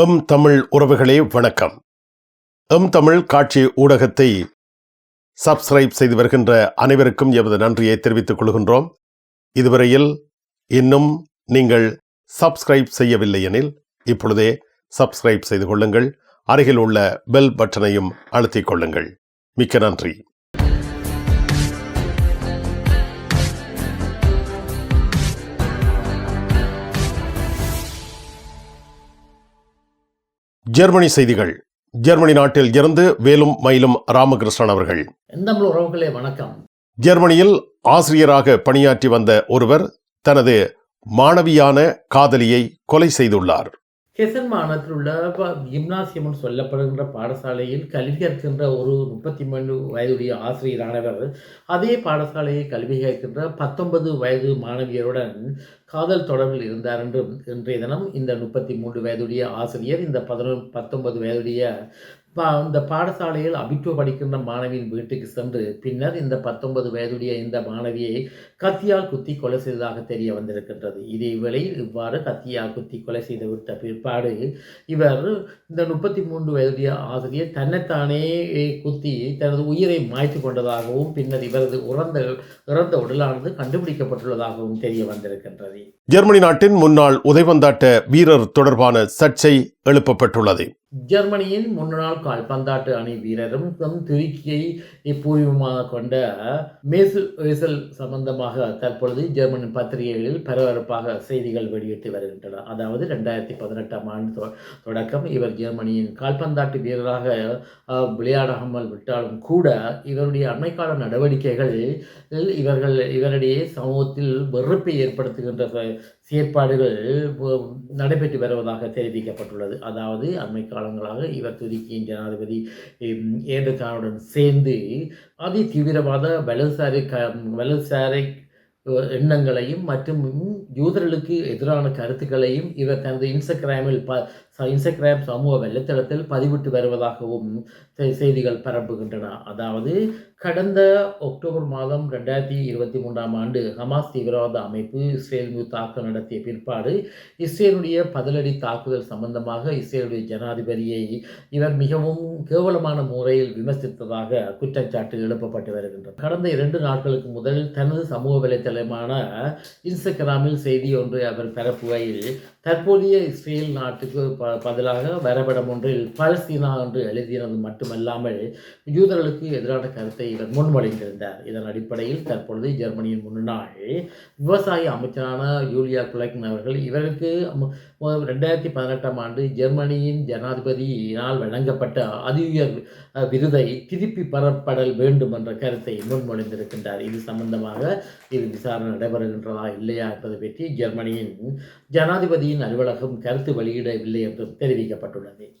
M Tamil உறவுகளே வணக்கம். M Tamil காட்சி ஊடகத்தை சப்ஸ்கிரைப் செய்து வருகின்ற அனைவருக்கும் எமது நன்றியை தெரிவித்துக் கொள்கின்றோம். இதுவரையில் இன்னும் நீங்கள் சப்ஸ்கிரைப் செய்யவில்லை எனில் இப்பொழுதே சப்ஸ்கிரைப் செய்து கொள்ளுங்கள். அருகில் உள்ள பெல் பட்டனையும் அழுத்திக் கொள்ளுங்கள். மிக்க நன்றி. ஜெர்மனி செய்திகள். ஜெர்மனி நாட்டில் இருந்து வேலும் மயிலும் ராமகிருஷ்ணன் அவர்கள். உறவுகளே வணக்கம். ஜெர்மனியில் ஆசிரியராக பணியாற்றி வந்த ஒருவர் தனது மாணவியான காதலியை கொலை செய்துள்ளார். ஹெசன் மாநிலத்தில் உள்ள ஜிம்னாசியம்னு சொல்லப்படுகின்ற பாடசாலையில் கல்வி கற்கின்ற ஒரு முப்பத்தி மூணு வயதுடைய ஆசிரியரானவர் அதே பாடசாலையை கல்வி கற்கின்ற பத்தொன்பது வயது மாணவியருடன் காதல் தொடர்பில் இருந்தார் என்றும் இன்றைய தினம் இந்த முப்பத்தி மூன்று வயதுடைய ஆசிரியர் இந்த பதினொன்று பத்தொன்பது வயதுடைய பா இந்த பாடசாலையில் அபித்துவ படிக்கின்ற மாணவியின் வீட்டுக்கு சென்று பின்னர் இந்த பத்தொன்பது வயதுடைய இந்த மாணவியை கத்தியால் குத்தி கொலை செய்ததாக தெரிய வந்திருக்கின்றது. இதே இவ்வாறு கத்தியால் குத்தி கொலை செய்து விட்ட பிற்பாடு இவர் இந்த முப்பத்தி மூன்று வயதுடைய ஆசிரியர் தன்னைத்தானே குத்தி தனது உயிரை மாய்த்து கொண்டதாகவும் பின்னர் இவரது உறந்த இறந்த உடலானது கண்டுபிடிக்கப்பட்டுள்ளதாகவும் தெரிய வந்திருக்கின்றது. ஜெர்மனி நாட்டின் முன்னாள் உதைவந்தாட்ட வீரர் தொடர்பான சர்ச்சை எழுப்பப்பட்டுள்ளது. ஜெர்மனியின் முன்னாள் கால்பந்தாட்டு அணி வீரரும் தம் துருக்கியை பூர்வமாக கொண்ட மேசு வெசல் சம்பந்தமாக தற்பொழுது ஜெர்மன் பத்திரிகைகளில் பரபரப்பாக செய்திகள் வெளியிட்டு வருகின்றன அதாவது ரெண்டாயிரத்தி பதினெட்டாம் ஆண்டு தொடக்கம் இவர் ஜெர்மனியின் கால்பந்தாட்டு வீரராக விளையாடாமல் விட்டாலும் கூட இவருடைய அண்மைக்கால நடவடிக்கைகள் இவர்கள் இவரிடையே சமூகத்தில் வெறுப்பை ஏற்படுத்துகின்ற செயற்பாடுகள் நடைபெற்று வருவதாக தெரிவிக்கப்பட்டுள்ளது. அதாவது அண்மை காலங்களாக இவர் துருக்கியின் ஜனாதிபதி உம், சேர்ந்து அதி தீவிரவாத வலதுசாரி க வலதுசாரி எண்ணங்களையும் மற்றும் யூதர்களுக்கு எதிரான கருத்துக்களையும் இவர் தனது இன்ஸ்டாகிராமில் ப இன்ஸ்டக்ராம் இன்ஸ்டாகிராம் சமூக வலைத்தளத்தில் பதிவிட்டு வருவதாகவும் செ- செய்திகள் பரப்புகின்றன. அதாவது கடந்த அக்டோபர் மாதம் ரெண்டாயிரத்தி இருபத்தி மூன்றாம் ஆண்டு ஹமாஸ் தீவிரவாத அமைப்பு இஸ்ரேல் மீது தாக்குதல் நடத்திய பிற்பாடு இஸ்ரேலுடைய பதிலடி தாக்குதல் சம்பந்தமாக இஸ்ரேலுடைய ஜனாதிபதியை இவர் மிகவும் கேவலமான முறையில் விமர்சித்ததாக குற்றச்சாட்டு எழுப்பப்பட்டு வருகின்றனர் கடந்த இரண்டு நாட்களுக்கு முதல் தனது சமூக வலைத்தளமான இன்ஸ்டாகிராமில் செய்தி ஒன்றை அவர் பரப்புகையில் தற்போதைய இஸ்ரேல் நாட்டுக்கு ப பதிலாக வரைபடம் ஒன்றில் பலஸ்தீனா என்று எழுதியது மட்டுமல்லாமல் யூதர்களுக்கு எதிரான கருத்தை இவர் முன்மொழிந்திருந்தார். இதன் அடிப்படையில் தற்பொழுது ஜெர்மனியின் முன்னாள் விவசாய அமைச்சரான யூலியா குலக்கின் அவர்கள் இவருக்கு ரெண்டாயிரத்தி பதினெட்டாம் ஆண்டு ஜெர்மனியின் ஜனாதிபதியினால் வழங்கப்பட்ட அதியுயர் விருதை திருப்பி பெறப்படல் வேண்டும் என்ற கருத்தை முன்மொழிந்திருக்கின்றார். இது சம்பந்தமாக இது விசாரணை நடைபெறுகின்றதா இல்லையா என்பதை பற்றி ஜெர்மனியின் ஜனாதிபதி ஜனாதிபதியின் அலுவலகம் கருத்து வெளியிடவில்லை என்றும் தெரிவிக்கப்பட்டுள்ளது.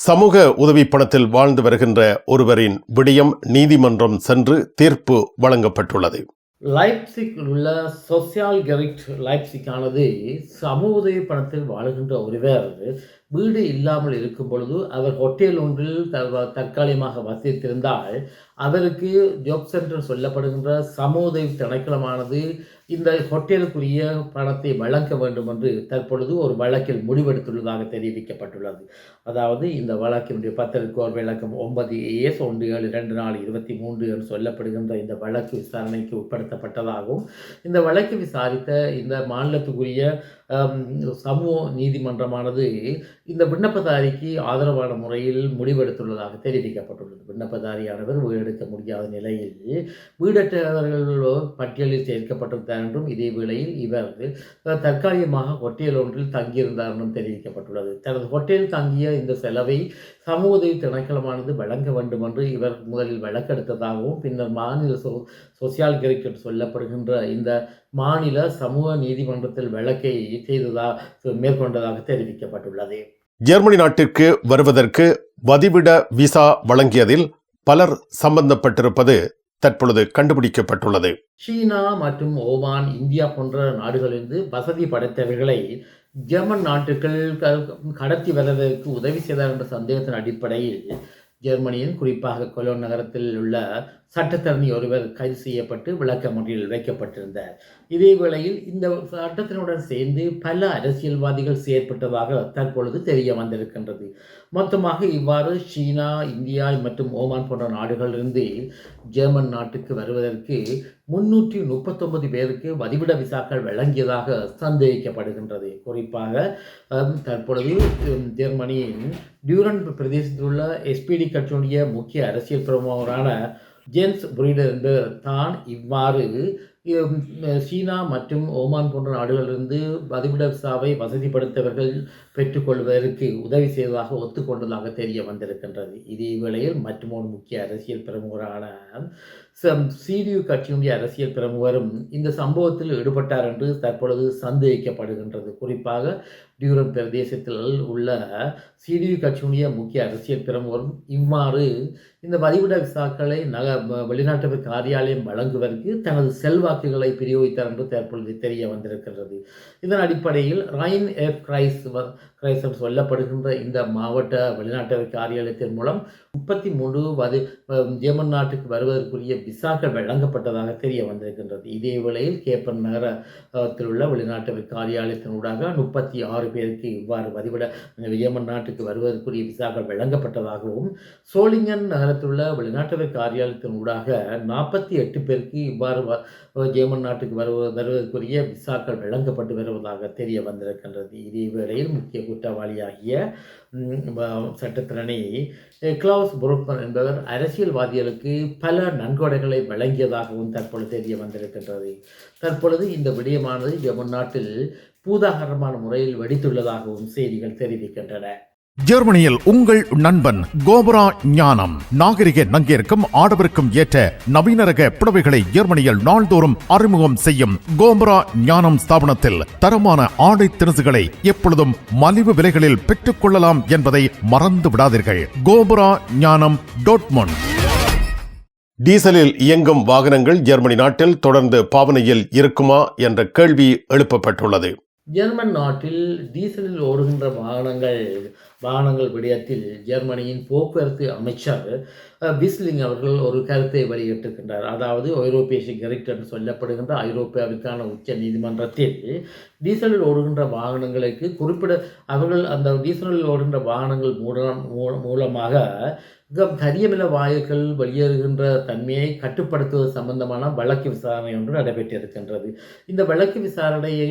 சமூக உதவி பணத்தில் வாழ்ந்து வருகின்ற ஒருவரின் விடயம் நீதிமன்றம் சென்று தீர்ப்பு வழங்கப்பட்டுள்ளது. லைப்சிக் உள்ள சோசியால் கெரிக்ட் லைப்சிக்கானது சமூக உதவி பணத்தில் வாழுகின்ற ஒருவர் வீடு இல்லாமல் இருக்கும் பொழுது அவர் ஹோட்டல் ஒன்றில் த- தற்காலிகமாக வசித்திருந்தால் அதற்கு ஜோக் சென்டர் சொல்லப்படுகின்ற சமூக திணைக்களமானது இந்த ஹோட்டலுக்குரிய பணத்தை வழங்க வேண்டும் என்று தற்பொழுது ஒரு வழக்கில் முடிவெடுத்துள்ளதாக தெரிவிக்கப்பட்டுள்ளது. அதாவது இந்த வழக்கினுடைய பத்திரிகோர் விளக்கம் ஒன்பது ஏஎஸ் ஒன்று ஏழு ரெண்டு நாலு இருபத்தி மூன்று என்று சொல்லப்படுகின்ற இந்த வழக்கு விசாரணைக்கு உட்படுத்தப்பட்டதாகவும் இந்த வழக்கு விசாரித்த இந்த மாநிலத்துக்குரிய சமூக நீதிமன்றமானது இந்த விண்ணப்பதாரிக்கு ஆதரவான முறையில் முடிவெடுத்துள்ளதாக தெரிவிக்கப்பட்டுள்ளது. விண்ணப்பதாரியானவர் வீடெடுக்க முடியாத நிலையில் வீடற்றவர்கள் பட்டியலில் சேர்க்கப்பட்டிருந்தார் என்றும் இதே வேளையில் இவர் தற்காலிகமாக ஹோட்டல் ஒன்றில் தங்கியிருந்தார் என்றும் தெரிவிக்கப்பட்டுள்ளது. தனது ஹோட்டலில் தங்கிய இந்த செலவை சமூக உதவி திணைக்களமானது வழங்க வேண்டும் என்று இவர் முதலில் வழக்கெடுத்ததாகவும் பின்னர் மாநில சோ சோசியால் கிரிக்கெட் சொல்லப்படுகின்ற இந்த மாநில சமூக நீதிமன்றத்தில் வழக்கை செய்ததா மேற்கொண்டதாக தெரிவிக்கப்பட்டுள்ளது. ஜெர்மனி நாட்டிற்கு வருவதற்கு வதிவிட விசா வழங்கியதில் பலர் சம்பந்தப்பட்டிருப்பது தற்பொழுது கண்டுபிடிக்கப்பட்டுள்ளது. சீனா மற்றும் ஓமான் இந்தியா போன்ற நாடுகளிலிருந்து வசதி படைத்தவர்களை ஜெர்மன் நாட்டுகள் கடத்தி வருவதற்கு உதவி செய்தார் என்ற சந்தேகத்தின் அடிப்படையில் ஜெர்மனியின் குறிப்பாக கொலோன் நகரத்தில் உள்ள சட்டத்தரணி ஒருவர் கைது செய்யப்பட்டு விளக்கமறியல் வைக்கப்பட்டிருந்தார். இதே வேளையில் இந்த சட்டத்தினுடன் சேர்ந்து பல அரசியல்வாதிகள் செயற்பட்டதாக தற்பொழுது தெரிய வந்திருக்கின்றது. மொத்தமாக இவ்வாறு சீனா இந்தியா மற்றும் ஓமான் போன்ற நாடுகளிலிருந்து ஜெர்மன் நாட்டுக்கு வருவதற்கு முன்னூற்றி முப்பத்தொன்பது பேருக்கு வதிவிட விசாக்கள் வழங்கியதாக சந்தேகிக்கப்படுகின்றது. குறிப்பாக தற்பொழுது ஜெர்மனியின் டியூரன் பிரதேசத்தில் உள்ள எஸ்பிடி கட்சியினுடைய முக்கிய அரசியல் பிரமுகரான ஜேம்ஸ் புரீடர் என்பவர் தான் இவ்வாறு சீனா மற்றும் ஓமான் போன்ற நாடுகளிலிருந்து வதிவிட விசாவை வசதிப்படுத்தவர்கள் பெற்றுக்கொள்வதற்கு உதவி செய்ததாக ஒத்துக்கொண்டதாக தெரிய வந்திருக்கின்றது. இதே வேளையில் மற்றும் ஒரு முக்கிய அரசியல் பிரமுகரான சம் சிடியு கட்சியினுடைய அரசியல் பிரமுகரும் இந்த சம்பவத்தில் ஈடுபட்டார் என்று தற்பொழுது சந்தேகிக்கப்படுகின்றது. குறிப்பாக டியூரன் பிரதேசத்தில் உள்ள சிடியு கட்சியினுடைய முக்கிய அரசியல் பிரமுகரும் இவ்வாறு இந்த வதிவிட விசாக்களை நக வெளிநாட்டு காரியாலயம் வழங்குவதற்கு தனது செல்வாக்குகளை பிரயோகித்தார் என்று தற்பொழுது தெரிய வந்திருக்கிறது இதன் அடிப்படையில் ரைன் எஃப் கிரைஸ் கிரைசம் சொல்லப்படுகின்ற இந்த மாவட்ட வெளிநாட்டு காரியாலயத்தின் மூலம் முப்பத்தி மூன்று வது ஜெர்மன் நாட்டுக்கு வருவதற்குரிய விசாக்கள் வழங்கப்பட்டதாக தெரிய வந்திருக்கின்றது. இதே வேளையில் கேப்பன் நகரத்தில் உள்ள வெளிநாட்டு காரியாலயத்தினூடாக முப்பத்தி ஆறு பேருக்கு இவ்வாறு வதிவிட ஜெர்மன் நாட்டுக்கு வருவதற்குரிய விசாக்கள் வழங்கப்பட்டதாகவும் சோலிங்கன் நகரத்தில் உள்ள வெளிநாட்டு காரியாலயத்தினூடாக நாற்பத்தி எட்டு பேருக்கு இவ்வாறு வ- ஜெர்மன் நாட்டுக்கு வருவ வருவதற்குரிய விசாக்கள் வழங்கப்பட்டு வருவதாக தெரிய வந்திருக்கின்றது. இதே வேளையில் முக்கிய குற்றவாளியாகிய சட்டத்திறனை கிளாஸ் புரோக்மன் என்பவர் அரசியல்வாதிகளுக்கு பல நன்கொடைகளை வழங்கியதாகவும் தற்பொழுது தெரிய வந்திருக்கின்றது. தற்பொழுது இந்த விடயமானது ஜெர்மன் நாட்டில் பூதாகரமான முறையில் வெடித்துள்ளதாகவும் செய்திகள் தெரிவிக்கின்றன. ஜெர்மனியில் உங்கள் நண்பன் கோபரா ஞானம். நாகரிக நங்கிற்கும் ஆடவருக்கும் ஏற்ற நவீன ரக புடவைகளை ஜெர்மனியில் நாள்தோறும் அறிமுகம் செய்யும் கோபரா ஞானம் ஸ்தாபனத்தில் தரமான ஆடை திணுசுகளை எப்பொழுதும் மலிவு விலைகளில் பெற்றுக் கொள்ளலாம் என்பதை மறந்து விடாதீர்கள். கோபரா ஞானம் டோட்மொன். டீசலில் இயங்கும் வாகனங்கள் ஜெர்மனி நாட்டில் தொடர்ந்து பாவனையில் இருக்குமா என்ற கேள்வி எழுப்பப்பட்டுள்ளது. ஜெர்மன் நாட்டில் டீசலில் ஓடுகின்ற வாகனங்கள் வாகனங்கள் விடயத்தில் ஜெர்மனியின் போக்குவரத்து அமைச்சர் பிஸ்லிங் அவர்கள் ஒரு கருத்தை வெளியிட்டிருக்கின்றார். அதாவது ஐரோப்பிய சிகரெட் என்று சொல்லப்படுகின்ற ஐரோப்பியாவிற்கான உச்ச நீதிமன்றத்தில் டீசலில் ஓடுகின்ற வாகனங்களுக்கு குறிப்பிட அவர்கள் அந்த டீசலில் ஓடுகின்ற வாகனங்கள் மூலம் மூலமாக கரியமில வாயுக்கள் வெளியேறுகின்ற தன்மையை கட்டுப்படுத்துவது சம்பந்தமான வழக்கு விசாரணை ஒன்று நடைபெற்றிருக்கின்றது. இந்த வழக்கு விசாரணையை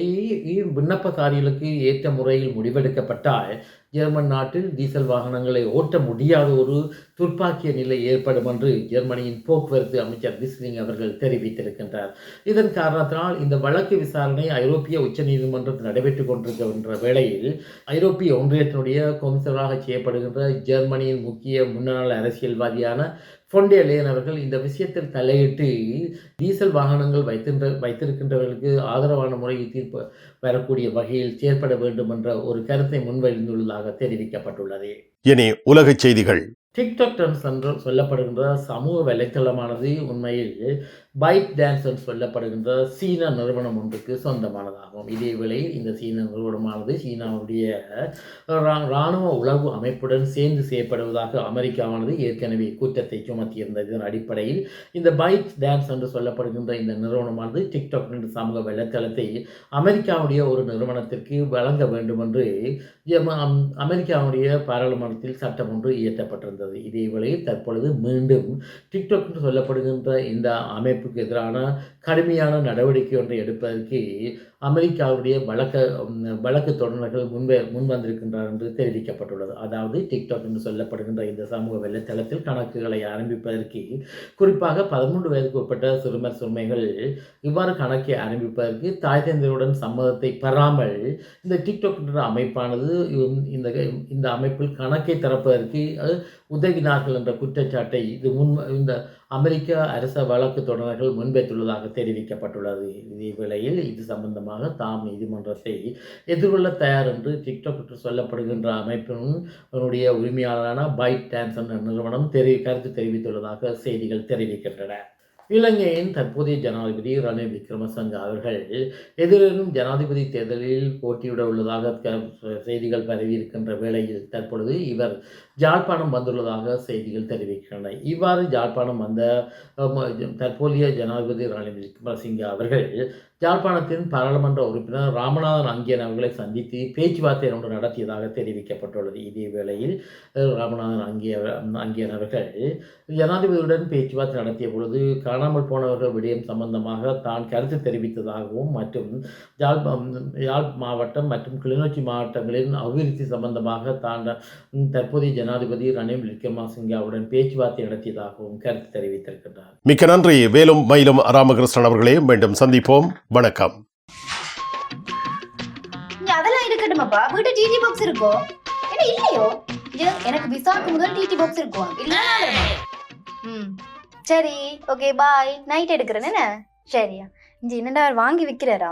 விண்ணப்பதாரிகளுக்கு ஏற்ற முறையில் முடிவெடுக்கப்பட்டால் ஜெர்மன் நாட்டில் டீசல் வாகனங்களை ஓட்ட முடியாத ஒரு துர்ப்பாக்கிய நிலை ஏற்படும் என்று ஜெர்மனியின் போக்குவரத்து அமைச்சர் பிஸ்லிங் அவர்கள் தெரிவித்திருக்கின்றார். இதன் காரணத்தினால் இந்த வழக்கு விசாரணை ஐரோப்பிய உச்சநீதிமன்றத்தில் நடைபெற்றுக் கொண்டிருக்கின்ற வேளையில் ஐரோப்பிய ஒன்றியத்தினுடைய கொமிசராக செய்யப்படுகின்ற ஜெர்மனியின் முக்கிய முன்னாள் அரசியல்வாதியான ஃபொண்டே லேன் அவர்கள் இந்த விஷயத்தில் தலையிட்டு டீசல் வாகனங்கள் வைத்திருந்த வைத்திருக்கின்றவர்களுக்கு ஆதரவான முறையில் தீர்ப்பு வரக்கூடிய வகையில் செயற்பட வேண்டும் என்ற ஒரு கருத்தை முன்வைந்துள்ளதாக தெரிவிக்கப்பட்டுள்ளது. இனி உலகச் செய்திகள். டிக்டாக் ட்ரெண்ட்ஸ் என்று சொல்லப்படுகின்ற சமூக வலைத்தளமானது உண்மையில் பைப் டான்ஸ் என்று சொல்லப்படுகின்ற சீன நிறுவனம் ஒன்றுக்கு சொந்தமானதாகும். இதே இந்த சீன நிறுவனமானது சீனாவுடைய ரா- இராணுவ உளவு அமைப்புடன் சேர்ந்து செய்யப்படுவதாக அமெரிக்காவானது ஏற்கனவே குற்றத்தை சுமத்தியிருந்தது. இதன் அடிப்படையில் இந்த பைப் டான்ஸ் என்று சொல்லப்படுகின்ற இந்த நிறுவனமானது டிக்டாக் என்ற சமூக வலைத்தளத்தை அமெரிக்காவுடைய ஒரு நிறுவனத்திற்கு வழங்க வேண்டும் என்று அமெரிக்காவுடைய பாராளுமன்றத்தில் சட்டம் ஒன்று இயற்றப்பட்டிருந்தது. இதே வேளையில் தற்பொழுது மீண்டும் டிக்டாக் என்று சொல்லப்படுகின்ற இந்த அமைப்பு அமைப்புக்கு எதிரான கடுமையான நடவடிக்கை ஒன்றை எடுப்பதற்கு அமெரிக்காவுடைய வழக்க வழக்கு தொடர்கள் முன்பே முன் வந்திருக்கின்றார் என்று தெரிவிக்கப்பட்டுள்ளது. அதாவது டிக்டாக் என்று சொல்லப்படுகின்ற இந்த சமூக வலைத்தளத்தில் கணக்குகளை ஆரம்பிப்பதற்கு குறிப்பாக பதிமூன்று வயதுக்கு உட்பட்ட சிறுமர் சிறுமைகள் இவ்வாறு கணக்கை ஆரம்பிப்பதற்கு தாய் தந்தையுடன் சம்மதத்தை பெறாமல் இந்த டிக்டாக் என்ற அமைப்பானது இந்த இந்த அமைப்பில் கணக்கை திறப்பதற்கு உதவினார்கள் என்ற குற்றச்சாட்டை இது முன் இந்த அமெரிக்க அரச வழக்கு தொடர்கள் முன்வைத்துள்ளதாக தெரிவிக்கப்பட்டுள்ளது. இதே வேளையில் இது சம்பந்தமாக தாம் நீதிமன்றத்தை எதிர்கொள்ள தயார் என்று டிக்டாக் என்று சொல்லப்படுகின்ற அமைப்பினுடைய உரிமையாளரான பைட் டான்ஸ் என்ற நிறுவனம் தெரி கருத்து தெரிவித்துள்ளதாக செய்திகள் தெரிவிக்கின்றன. இலங்கையின் தற்போதைய ஜனாதிபதி ரணில் விக்ரமசிங்க அவர்கள் எதிர்வரும் ஜனாதிபதி தேர்தலில் போட்டியிட உள்ளதாக செய்திகள் பரவி இருக்கின்ற வேளையில் தற்பொழுது இவர் ஜாழ்ப்பாணம் வந்துள்ளதாக செய்திகள் தெரிவிக்கின்றன. இவ்வாறு ஜாழ்ப்பாணம் வந்த தற்போதைய ஜனாதிபதி ரணில் விக்ரமசிங்க அவர்கள் ஜாழ்ப்பாணத்தின் பாராளுமன்ற உறுப்பினர் ராமநாதன் அங்கியன் அவர்களை சந்தித்து பேச்சுவார்த்தை ஒன்று நடத்தியதாக தெரிவிக்கப்பட்டுள்ளது. இதே வேளையில் ராமநாதன் அங்கிய அங்கியன் அவர்கள் ஜனாதிபதியுடன் பேச்சுவார்த்தை நடத்திய பொழுது காணாமல் போனவர்கள் விடயம் சம்பந்தமாக தான் கருத்து தெரிவித்ததாகவும் மற்றும் யாழ் யாழ் மாவட்டம் மற்றும் கிளிநொச்சி மாவட்டங்களின் அபிவிருத்தி சம்பந்தமாக தான் தற்போதைய ஜன ஜனாதிபதி ரணில் விக்ரமசிங்காவுடன் பேச்சுவார்த்தை நடத்தியதாகவும் கருத்து தெரிவித்திருக்கின்றார். மிக்க நன்றி. வேலும் மயிலும் ராமகிருஷ்ணன் அவர்களே மீண்டும் சந்திப்போம். வணக்கம். அதெல்லாம் இருக்கட்டுமாப்பா? வீட்டு டிடி பாக்ஸ் இருக்கோ? என்ன இல்லையோ? எனக்கு விசாக்கு முதல் டிடி பாக்ஸ் இருக்கும் இல்ல சரி ஓகே பாய் நைட் எடுக்கிறேன் என்ன? சரியா. இங்க என்னடா வாங்கி விக்கிறாரா